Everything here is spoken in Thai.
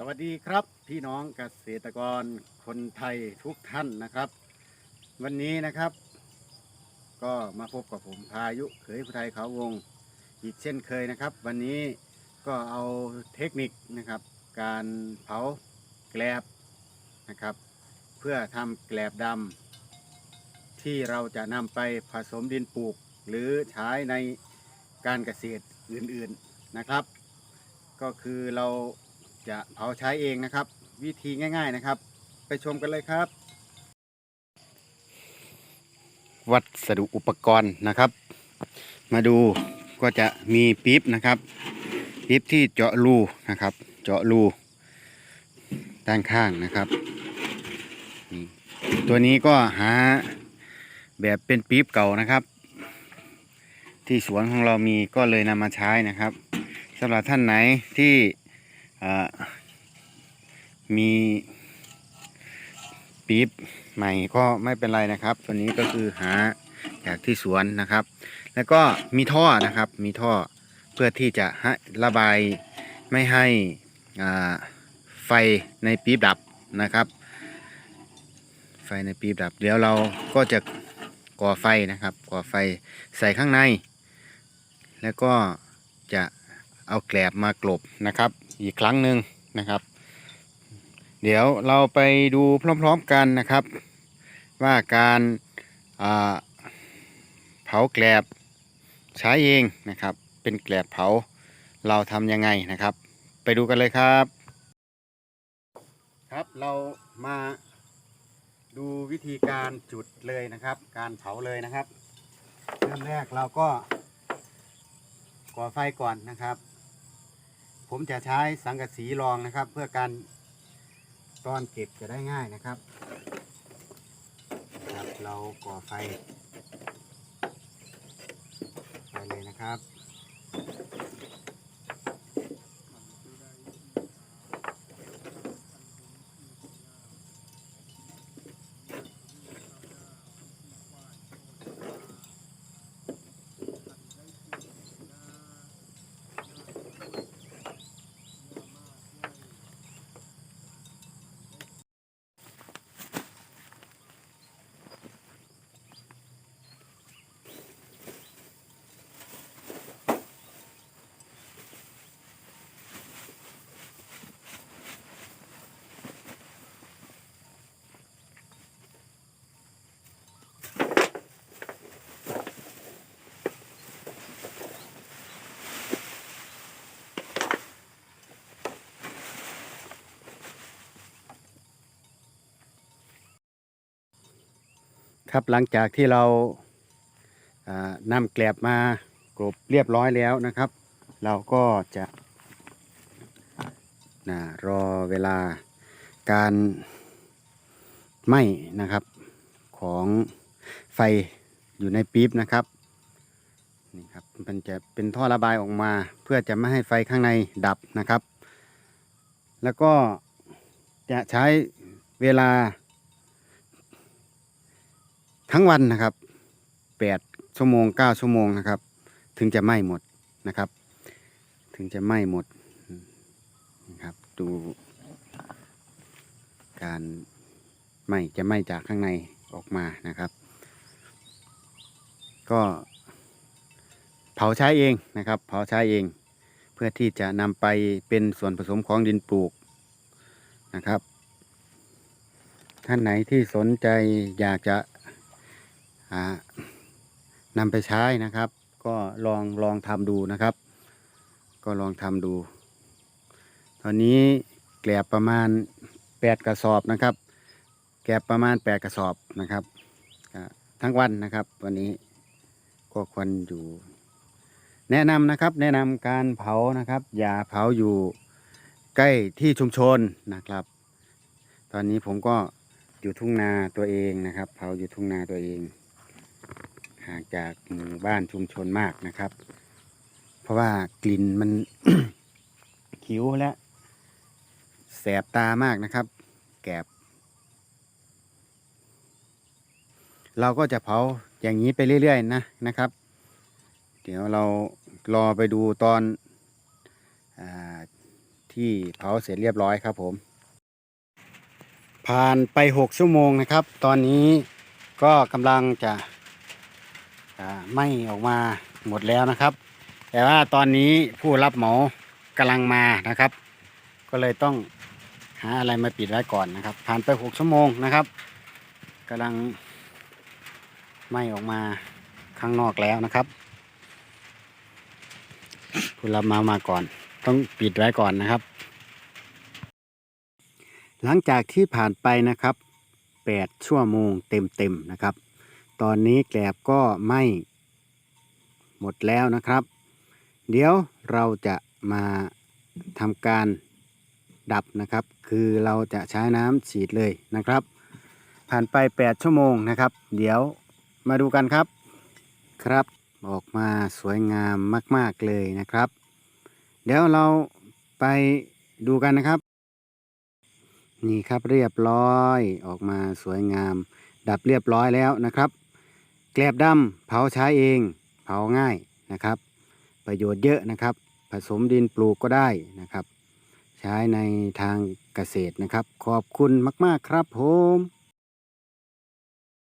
สวัสดีครับพี่น้องเกษตรกรคนไทยทุกท่านนะครับ วันนี้นะครับ ก็มาพบกับผมพายุเขยผู้ไทยเขาวงอีกเช่นเคยนะครับ วันนี้ก็เอาเทคนิคนะครับ การเผาแกลบนะครับ เพื่อทำแกลบดำที่เราจะนำไปผสมดินปลูก หรือใช้ในการเกษตรอื่นๆนะครับ ก็คือเรา จะเผาใช้เองนะครับ วิธีง่าย ๆนะครับ ไปชมกันเลยครับ วัสดุอุปกรณ์นะครับ มาดูก็จะมีปี๊บนะครับปี๊บที่เจาะรูนะครับ เจาะรูด้านข้างนะครับตัวนี้ก็หาแบบเป็นปี๊บเก่านะครับ ที่สวนของเรามีก็เลยนำมาใช้นะครับสำหรับท่านไหนที่ มีปี๊บใหม่ก็ไม่เป็นไรนะครับ ตัวนี้ก็คือหาจากที่สวนนะครับ แล้วก็มีท่อนะครับ มีท่อเพื่อที่จะให้ระบายไม่ให้ไฟในปี๊บดับนะครับ ไฟในปี๊บดับ เดี๋ยวเราก็จะก่อไฟนะครับ ก่อไฟใส่ข้างใน แล้วก็จะเอาแกลบมากลบนะครับ อีกครั้งหนึ่งนะครับ เดี๋ยวเราไปดูพร้อมๆกันนะครับ ว่าการาเผาแกลบใช้เองนะครับ เป็นแกลบเผาเราทำยังไงนะครับ ไปดูกันเลยครับ ครับเรามาดูวิธีการจุดเลยนะครับ การเผาเลยนะครับเริ่มแรกเราก็ก่อไฟก่อนนะครับ ผมจะใช้สังกะสีรองนะครับ เพื่อการตอนเก็บจะได้ง่ายนะครับครับ เราก่อไฟไปเลยนะครับ ครับหลังจากที่เรานำแกลบมากรบเรียบร้อยแล้วนะครับ เราก็จะนะรอเวลาการไหม้นะครับของไฟอยู่ในปี๊บนะครับนี่ครับมันจะเป็นท่อระบายออกมา เพื่อจะไม่ให้ไฟข้างในดับนะครับ แล้วก็จะใช้เวลา ทั้งวันนะครับแปดชั่วโมงเก้าชั่วโมงนะครับ ถึงจะไหม้หมดนะครับ ถึงจะไหม้หมดนะครับ ดู การไหม้จะไหม้จากข้างในออกมานะครับ ก็เผาใช้เองนะครับ เผาใช้เอง เพื่อที่จะนำไปเป็นส่วนผสมของดินปลูกนะครับ ท่านไหนที่สนใจอยากจะ นำไปใช้นะครับ ก็ลองลองทำดูนะครับ ก็ลองทำดู ตอนนี้แกลบประมาณแปดกระสอบนะครับ แกลบประมาณแปดกระสอบนะครับทั้งวันนะครับ วันนี้ก็ควรอยู่ แนะนำนะครับ แนะนำการเผานะครับ อย่าเผาอยู่ใกล้ที่ชุมชนนะครับ ตอนนี้ผมก็อยู่ทุ่งนาตัวเองนะครับ เผาอยู่ทุ่งนาตัวเอง ห่างจากหมู่บ้านชุมชนมากนะครับ เพราะว่ากลิ่นมันคิ้วและแสบตามากนะครับ แกบ เราก็จะเผาอย่างนี้ไปเรื่อยๆนะนะครับ เดี๋ยวเรารอไปดูตอนอที่เผาเสร็จเรียบร้อยครับผม ผ่านไปหกชั่วโมงนะครับ ตอนนี้ก็กำลังจะ ไหม้ออกมาหมดแล้วนะครับ แต่ว่าตอนนี้ผู้รับเหมากำลังมานะครับ ก็เลยต้องหาอะไรมาปิดไว้ก่อนนะครับ ผ่านไปหกชั่วโมงนะครับกำลังไหม้ออกมาข้างนอกแล้วนะครับ ผู้รับเหมามาก่อน ต้องปิดไว้ก่อนนะครับ หลังจากที่ผ่านไปนะครับ 8 ชั่วโมงเต็มๆนะครับ ตอนนี้แกลบก็ไหม้หมดแล้วนะครับ เดี๋ยวเราจะมาทำการดับนะครับ คือเราจะใช้น้ำฉีดเลยนะครับ ผ่านไป 8 ชั่วโมงนะครับ เดี๋ยวมาดูกันครับครับ ออกมาสวยงามมาก ๆ เลยนะครับ เดี๋ยวเราไปดูกันนะครับ นี่ครับเรียบร้อยออกมาสวยงาม ดับเรียบร้อยแล้วนะครับ กลบดำเผาใช้เองเผาง่ายนะครับ ประโยชน์เยอะนะครับ ผสมดินปลูกก็ได้นะครับ ใช้ในทางเกษตรนะครับ ขอบคุณมาก ๆ ครับผม